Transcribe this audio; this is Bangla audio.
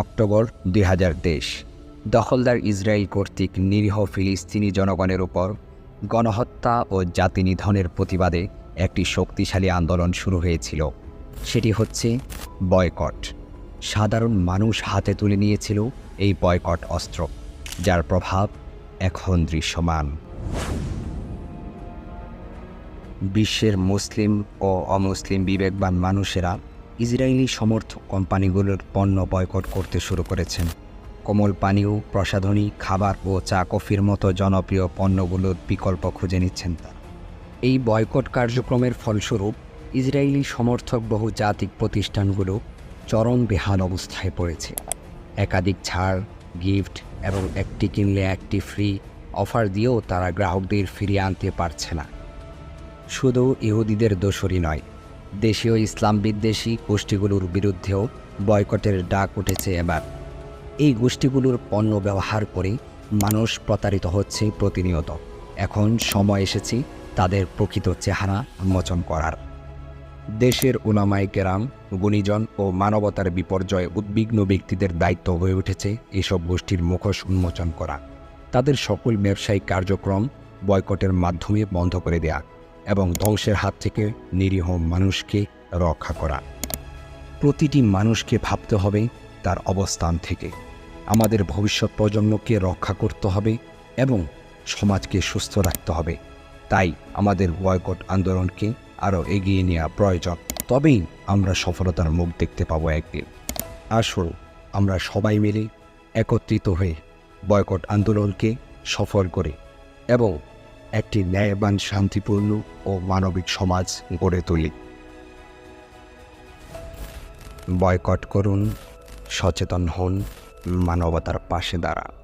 অক্টোবর দুই হাজার তেইশ। দখলদার ইসরায়েল কর্তৃক নিরীহ ফিলিস্তিনি জনগণের উপর গণহত্যা ও জাতি নিধনের প্রতিবাদে একটি শক্তিশালী আন্দোলন শুরু হয়েছিল। সেটি হচ্ছে বয়কট। সাধারণ মানুষ হাতে তুলে নিয়েছিল এই বয়কট অস্ত্র, যার প্রভাব এখন দৃশ্যমান। বিশ্বের মুসলিম ও অমুসলিম বিবেকবান মানুষেরা ইসরায়েলি সমর্থক কোম্পানিগুলোর পণ্য বয়কট করতে শুরু করেছেন। কোমল পানীয়, প্রসাধনী, খাবার ও চা কফির মতো জনপ্রিয় পণ্যগুলোর বিকল্প খুঁজে নিচ্ছেন তারা। এই বয়কট কার্যক্রমের ফলস্বরূপ ইসরায়েলি সমর্থক বহু জাতিক প্রতিষ্ঠানগুলো চরম বেহাল অবস্থায় পড়েছে। একাধিক ছাড়, গিফট এবং একটি কিনলে একটি ফ্রি অফার দিয়েও তারা গ্রাহকদের ফিরিয়ে আনতে পারছে না। শুধু ইহুদিদের দোষরই নয় দেশীয় ইসলাম বিদ্বেষী গোষ্ঠীগুলোর বিরুদ্ধেও বয়কটের ডাক উঠেছে এবার। এই গোষ্ঠীগুলোর পণ্য ব্যবহার করে মানুষ প্রতারিত হচ্ছে প্রতিনিয়ত। এখন সময় এসেছে তাদের প্রকৃত চেহারা উন্মোচন করার। দেশের উলামাই কেরাম, গুণীজন ও মানবতার বিপর্যয়ে উদ্বিগ্ন ব্যক্তিদের দায়িত্ব হয়ে উঠেছে এসব গোষ্ঠীর মুখোশ উন্মোচন করা। তাদের সকল ব্যবসায়িক কার্যক্রম বয়কটের মাধ্যমে বন্ধ করে দেয়া। এবং ধ্বংসের হাত থেকে নিরীহ মানুষকে রক্ষা করা। প্রতিটি মানুষকে ভাবতে হবে তার অবস্থান থেকে। আমাদের ভবিষ্যৎ প্রজন্মকে রক্ষা করতে হবে এবং সমাজকে সুস্থ রাখতে হবে। তাই আমাদের বয়কট আন্দোলনকে আরও এগিয়ে নেওয়া প্রয়োজন। তবেই আমরা সফলতার মুখ দেখতে পাবো একদিন। আসল আমরা সবাই মিলে একত্রিত হয়ে বয়কট আন্দোলনকে সফল করে এবং একটি ন্যায়বান, শান্তিপূর্ণ ও মানবিক সমাজ গড়ে তুলি। বয়কট করুন, সচেতন হন, মানবতার পাশে দাঁড়ান।